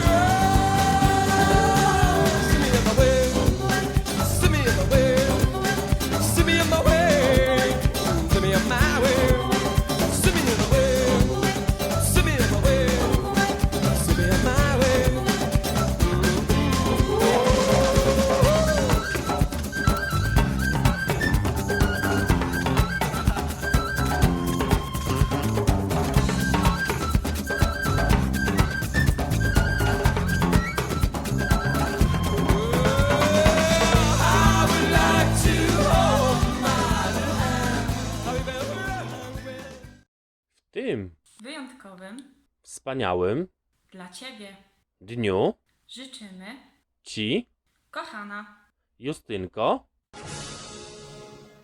Yeah. Wspaniałym Dla Ciebie dniu życzymy, Ci, kochana, Justynko,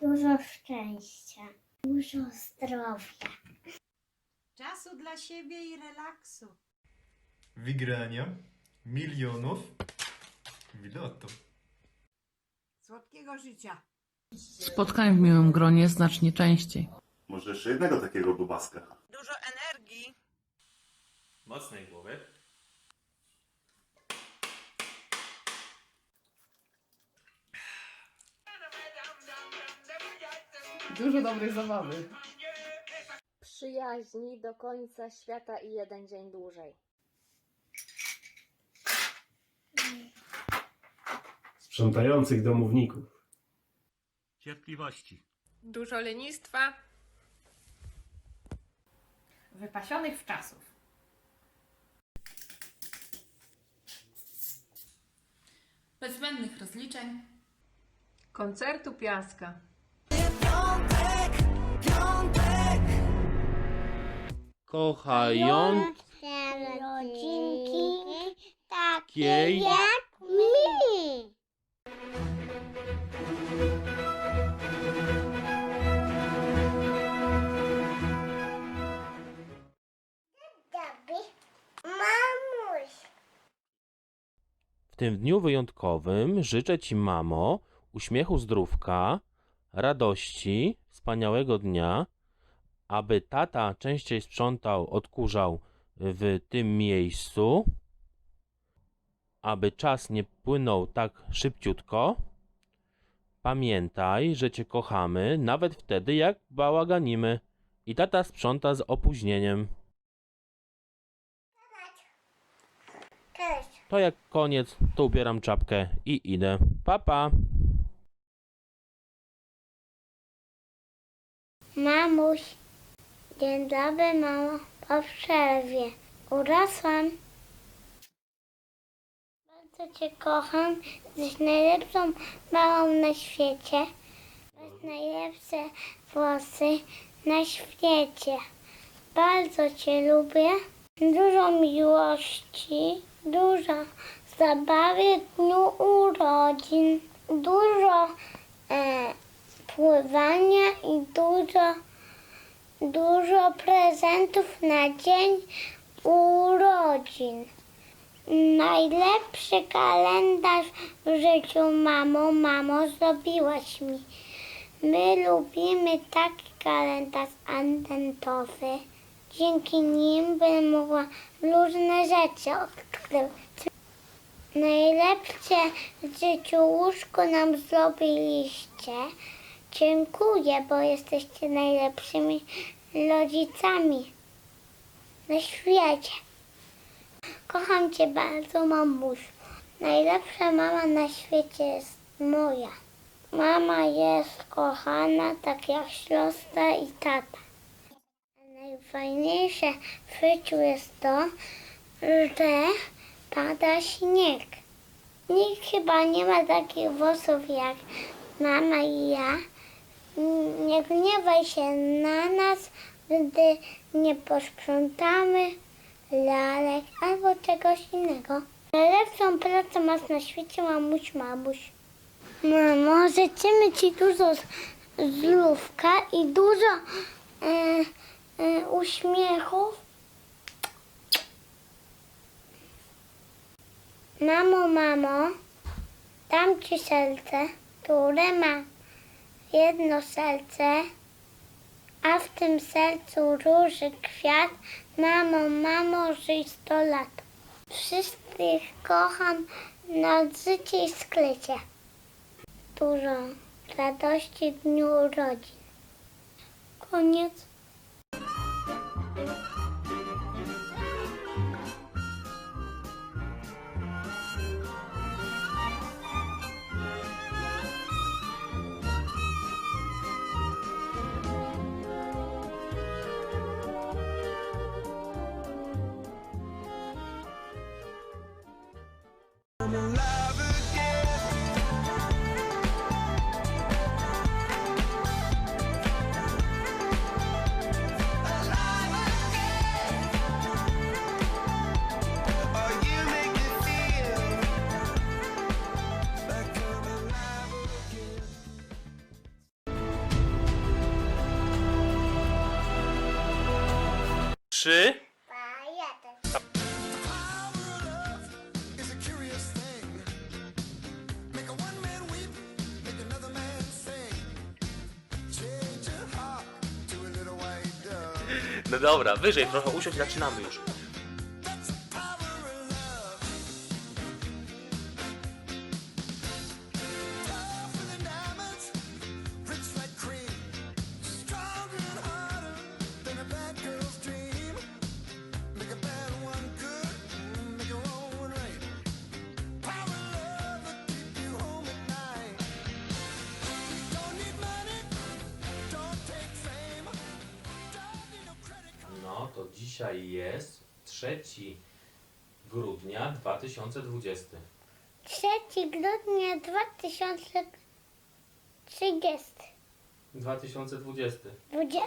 Dużo szczęścia, dużo zdrowia. Czasu dla siebie i relaksu. wygrania milionów w loto. Słodkiego życia. Spotkań w miłym gronie znacznie częściej. Może jeszcze jednego takiego bobaska. Dużo energii. Mocnej głowy. Dużo dobrej zabawy. Przyjaźni do końca świata i jeden dzień dłużej. sprzątających domowników. Cierpliwości. Dużo lenistwa. wypasionych w czasów. Bezbędnych rozliczeń, Koncertu piaska. Kochając Rodzinki takie jak W tym dniu wyjątkowym życzę Ci, mamo, uśmiechu zdrówka, radości, wspaniałego dnia, aby tata częściej sprzątał, odkurzał w tym miejscu, aby czas nie płynął tak szybciutko. Pamiętaj, że Cię kochamy, nawet wtedy, jak bałaganimy i tata sprząta z opóźnieniem. Cześć. To jak koniec, to ubieram czapkę i idę. Papa. Pa. Mamuś. Dzień dobry. Po przerwie. Urosłam. Bardzo Cię kocham. Jesteś najlepszą mamą na świecie. Masz najlepsze włosy na świecie. Bardzo Cię lubię. Dużo miłości. Dużo zabawy dniu urodzin. Dużo e, pływania i dużo, dużo prezentów na dzień urodzin. Najlepszy kalendarz w życiu, mamo, mamo, zrobiłaś mi. My lubimy taki kalendarz antentowy. Dzięki nim będę mogła różne rzeczy odkrywać. Najlepsze w życiu łóżko nam zrobiliście. Dziękuję, bo jesteście najlepszymi rodzicami na świecie. Kocham Cię bardzo, mamusiu. Najlepsza mama na świecie jest moja. Mama jest kochana, tak jak siostra i tata. Najfajniejsze w życiu jest to, że pada śnieg. Nikt chyba nie ma takich włosów jak mama i ja. Nie gniewaj się na nas, gdy nie posprzątamy lalek albo czegoś innego. Najlepszą pracę masz na świecie, mamuś, mamuś. Mamo, życzymy Ci dużo z- zdrówka i dużo e, uśmiechów. Mamo, mamo, dam Ci serce, które ma jedno serce, a w tym sercu róży kwiat. Mamo, mamo, żyj sto lat. Wszystkich kocham na życie i sklecie. Dużo radości w dniu urodzin. Koniec. I'm alive. Jeden. No dobra, wyżej trochę usiądź, zaczynamy już. Dzisiaj jest 3 grudnia 2020. 3 grudnia 2030. 2020. 20.